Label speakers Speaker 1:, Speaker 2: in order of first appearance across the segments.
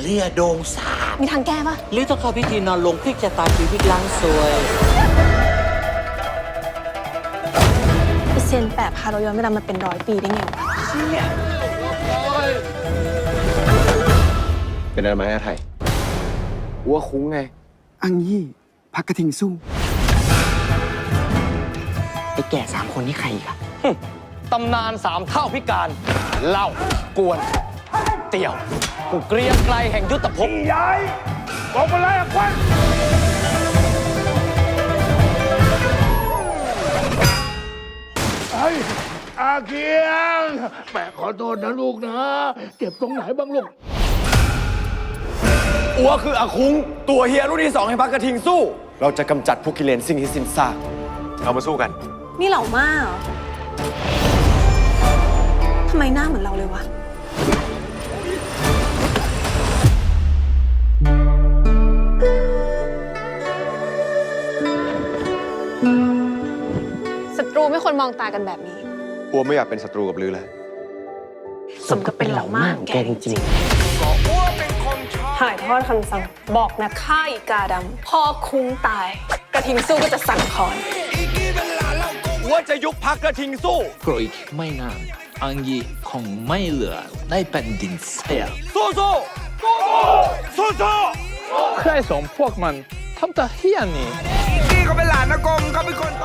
Speaker 1: เรือโดงสาบ
Speaker 2: มีทางแก้ปะ
Speaker 3: หรือต้องเข้าพิธีนอนลงพลิกชะตาชีวิตล้างซวย
Speaker 2: ไอเซนแปะพาเราย้อนเวลามาเป็นร้อยปีได้ไงวะ
Speaker 4: เป็นอะไรไหมอาไทยวัวคุ้งไง
Speaker 5: อังยี่พักกระทิงสู้
Speaker 3: ไอ้แก่สามคนนี่ใครอีกอะ
Speaker 6: ตำนานสามเท่าพิการ เล่ากวน เตี่ยวกูเกรียงไกลแห่งยุทธภพ
Speaker 1: อาเกียงแม่ขอโทษนะลูกนะ เจ็บตรงไหนบ้างลูก
Speaker 4: อัวคืออาคุ้ง ตัวเฮียรุ่นที่สองให้พักกระทิงสู้ เราจะกำจัดพวกกิเลนสิ่งที่สิ้นซากเรามาสู้กัน
Speaker 2: นี่เหล่ามาเหรอทำไมหน้าเหมือนเราเลยวะ ศัตรูไม่ควรมองตากันแบบนี้
Speaker 4: อัวไม่อยากเป็นศัตรูกับลือแล้ว
Speaker 2: สมกับเป็นเหล่ามากแกจริงๆถ่ายทอดคำสั่งบอกนะข้าอีกาดำพ่อคุ้งตาย กระทิงสู้ก็จะสั่งคอน
Speaker 4: อัวจะยุบพักกระทิงสู้
Speaker 7: เพราะอีกไม่นานอังยีคงไม่เหลือในแผ่นดินเสีย
Speaker 4: สู้สู้สู้สู้
Speaker 8: ใครสองพวกมันทำตาเฮี้ยนี่
Speaker 2: หลุ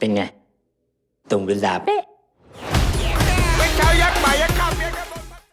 Speaker 3: เป็นไง ตรงเวลาเป๊ะ
Speaker 1: เป็นชาวยักษ์ใหม่ยักษ์ข้ามยักษ์